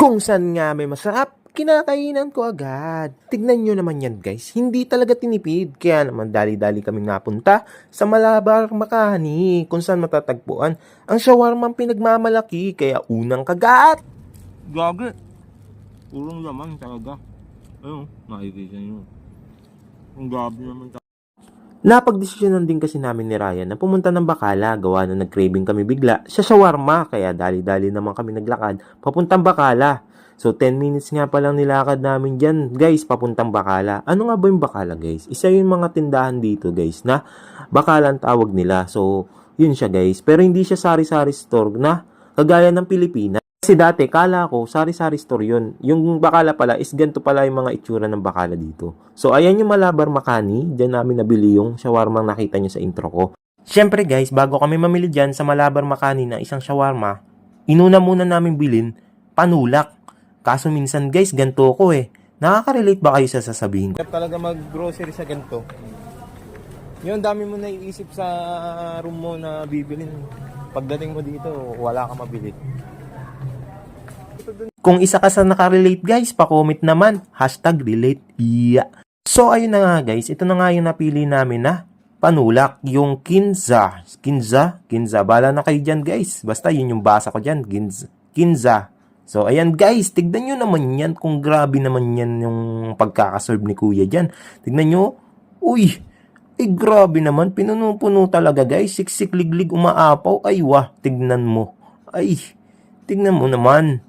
Kung saan nga may masarap, kinakainan ko agad. Tignan nyo naman yan guys, hindi talaga tinipid. Kaya naman dali-dali kami napunta sa Malabar Makani kung saan matatagpuan ang shawarma pinagmamalaki kaya unang kagat. Gagi. Urong laman talaga. Ayun, nakikita nyo. Ang gabi naman talaga. Napagdesisyonan din kasi namin ni Ryan na pumunta ng Bacala gawa na nag-craving kami bigla sa shawarma kaya dali-dali naman kami naglakad papuntang Bacala. So 10 minutes nga pa lang nilakad namin dyan guys papuntang Bacala. Ano nga ba yung Bacala guys? Isa yung mga tindahan dito guys na Bacala ang tawag nila. So yun siya guys. Pero hindi siya sari-sari store na kagaya ng Pilipinas. Kasi dati, kala ko, sari-sari store yun. Yung bakala pala is ganito pala yung mga itsura ng bakala dito. So, ayan yung Malabar Makani. Diyan namin nabili yung shawarma nakita nyo sa intro ko. Siyempre guys, bago kami mamili dyan sa Malabar Makani na isang shawarma, inuna muna namin bilin, panulak. Kaso minsan guys, ganito ko eh. Nakaka-relate ba kayo sa sasabihin ko? talaga mag-grocery sa ganito. Yung dami mo naiisip sa room mo na bibilin. Pagdating mo dito, wala ka mabili. Kung isa ka sa nakarelate guys, pa-comment naman. Hashtag relate. Yeah. So ayun na nga guys, ito na nga yung napili namin na panulak, yung kinza. Kinza? Kinza. Bala na kayo dyan guys. Basta yun yung basa ko dyan. Kinza. Kinza. So ayan guys, tignan nyo naman yan kung grabe naman yan yung pagkakaserve ni kuya dyan. Tignan nyo. Uy, eh grabe naman, pinuno-puno talaga guys. Siksik liglig umaapaw. Ay wah, tignan mo. Ay, tignan mo naman.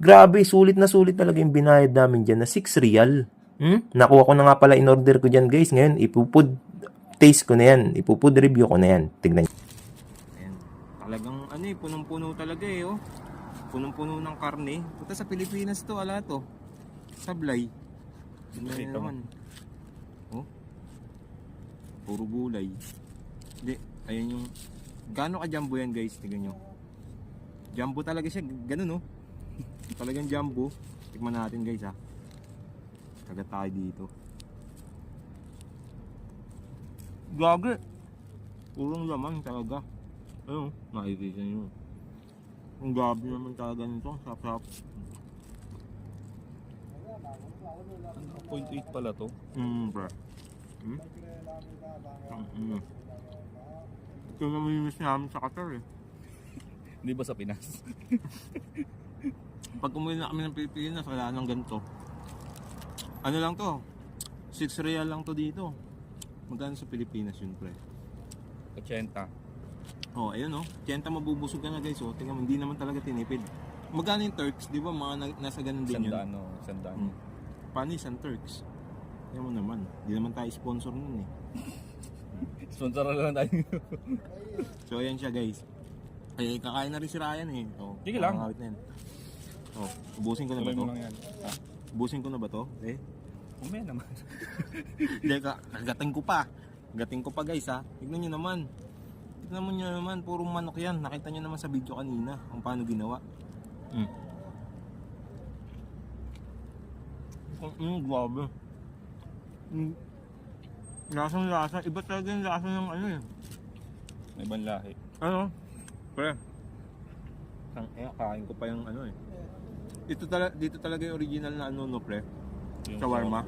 Grabe, sulit na sulit talaga yung binayad namin dyan na 6 real. Hmm? Nakuha ko na nga pala in order ko dyan guys. Ngayon, ipupud taste ko na yan. Ipupud review ko na yan. Tignan nyo. Ayan. Talagang ano eh, punong-puno talaga eh oh. Punong-puno ng karne. Puta sa Pilipinas to, ala to. Sablay. Ano Ito. naman. Oh. Puro gulay. Hindi, ayan yung... Gaano ka jumbo yan guys? Tignan nyo. Jumbo talaga siya. Ganun oh. Talagang jumbo. Tikman natin guys ha. Kagat tayo dito. Gagi. Purong laman talaga. Ayun, nakikita nyo. Ang gabi naman talaga nito. Sarap-sarap. 0.8 pala to. Mm, bro. Hmm? Mm. Ito yung miss namin sa Qatar eh. Hindi ba sa Pinas? Pag umuwi na kami ng Pilipinas, wala nang ganito. Ano lang to? 6 real lang to dito. Magkano sa Pilipinas yun, pre? 80. Oh, ayun oh. Kenta mabubusog ka na guys oh. Tingnan mo, hindi naman talaga tinipid. Magkano yung Turks? Di ba mga na- nasa ganun din yun? Sandaan, no? Sandaan. Hmm. Paano yung Turks? Tingnan mo naman. Hindi naman tayo sponsor nun eh. Sponsor na lang tayo. So ayan siya guys. Ay, kakain na rin si Ryan eh. Oh, Sige lang. nakakawit na yan. Oh, ubusin ko na ba Tuloy mo to? lang yan. Ha? Ubusin ko na ba to? Eh? Umaya naman. Hindi ka, gating ko pa. Gating ko pa guys ha. Tignan nyo naman. Tignan mo nyo naman, puro manok yan. Nakita nyo naman sa video kanina kung paano ginawa. Mm. Mm, mm, grabe. Mm. Lasang lasa. Iba talaga yung lasa ng ano eh. May ibang lahi. Ano? Pre. Ang eh, kain ko pa yung ano eh. Ito talaga dito talaga yung original na ano no pre. Yung Shawarma.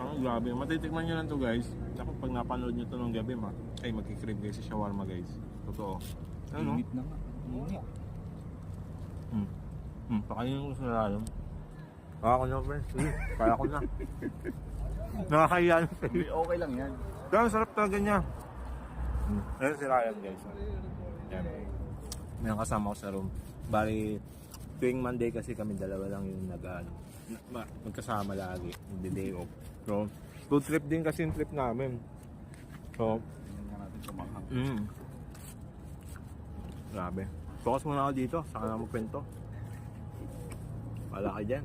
Ang grabe. Matitikman nyo lang to guys. Ako pag napanood nyo to nung gabi ma. Ay magkikrib guys sa shawarma guys. Totoo. Ano? Init na nga. Init. Hmm. Hmm. Pakainin ko sa lalim. Kaya ko na pre. Sige. Kaya ko na. Nakakaya na okay lang yan. Ang sarap talaga niya. Hmm. Ayun si Ryan guys. Yan. May kasama ko sa room. Bali, tuwing Monday kasi kami dalawa lang yung nag ano, ma- magkasama lagi. Hindi day off. So, good trip din kasi yung trip namin. So, mm. Grabe. Focus muna ako dito. Saka na magkwento. Wala ka dyan.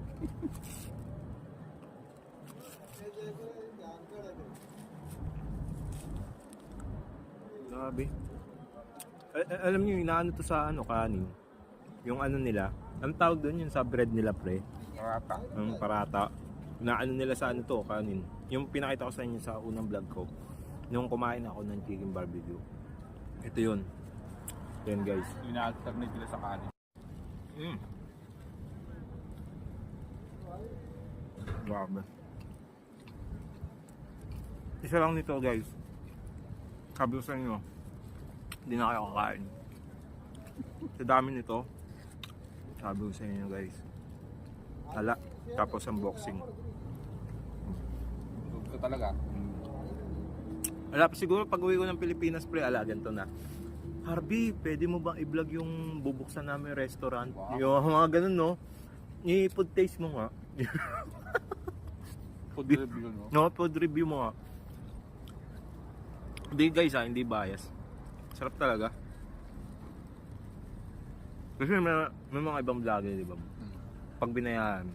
Grabe. Al- alam niyo, inaano to sa ano, kanin. Yung ano nila. Ang tawag doon yung sa bread nila, pre. Karata. Ang parata. Na ano nila sa ano to, kanin. Yung pinakita ko sa inyo sa unang vlog ko. Nung kumain ako ng chicken barbecue. Ito yun. Yan guys. Ina-alternate nila sa kanin. Mm. Grabe. Isa lang nito guys. Sabi ko sa inyo, hindi na kayo kakain. Sa dami nito, sabi ko sa inyo guys. Hala, tapos unboxing. Ito talaga. Wala, siguro pag uwi ko ng Pilipinas pre, ala, ganito na. Harvey, pwede mo bang i-vlog yung bubuksan namin restaurant? Yung mga ganun, no? I-food taste mo nga. Food review, no? No, food review mo nga. Hindi guys ha, hindi bias. Sarap talaga. Kasi may, may mga ibang vlogger, di ba? Pag binayaan,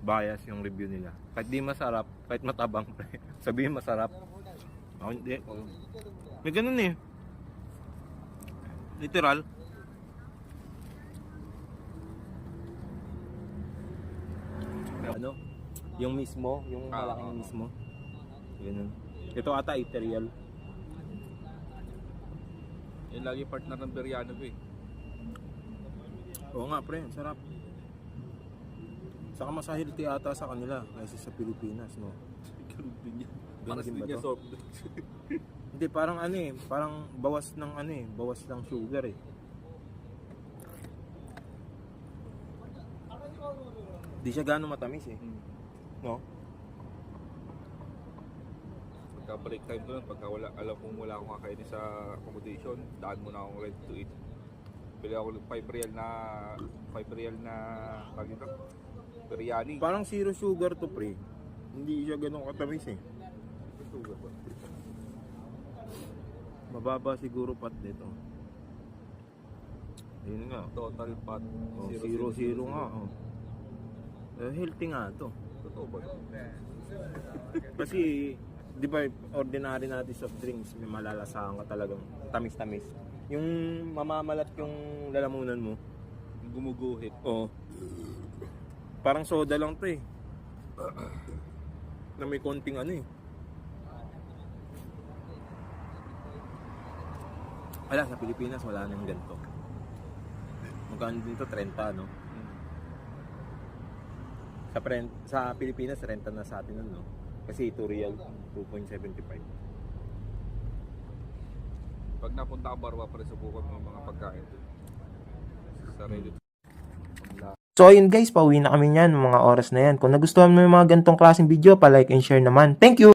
bias yung review nila. Kahit di masarap, kahit matabang. Sabihin masarap. Ako hindi. May ganun eh. Literal. Ano? Yung mismo, yung Ah, malaking mismo. Ganun. Ito ata ethereal. Yung lagi partner ng biryano ko eh. Oo nga pre, sarap. Saka mas healthy ata sa kanila kaysa sa Pilipinas, no? Ganun din yan. Paras din niya soft drinks. Hindi, parang ano eh, parang bawas ng ano eh, bawas ng sugar eh. Di siya gano'ng matamis eh. Hmm. No? Pagka break time ko lang, pagka wala, alam kong wala akong kakainin sa accommodation, daan muna akong ready to eat. Bili ako ng 5 real na 5 real na tawag dito, biryani. Parang zero sugar to pre. Hindi siya gano'ng katamis eh. Sugar ba? Mababa siguro pat dito. Ayun nga. Total fat. Oh, zero, zero, nga. Oh. Eh, healthy nga to. Totoo ba? Kasi, di ba, ordinary natin soft drinks, may malalasahan ka talagang tamis-tamis. Yung mamamalat yung lalamunan mo, Gumuguhit. oh, parang soda lang to eh. na may konting ano eh. Wala, sa Pilipinas wala nang ganito. Magkano din to? 30, no? Sa, pre- sa Pilipinas, renta na sa atin nun, no? Kasi ito real, 2.75. Pag napunta ka barwa, pare subukan mo mga pagkain doon. So ayun guys, pauwi na kami niyan mga oras na yan. Kung nagustuhan mo yung mga gantong klaseng video, pa-like and share naman. Thank you!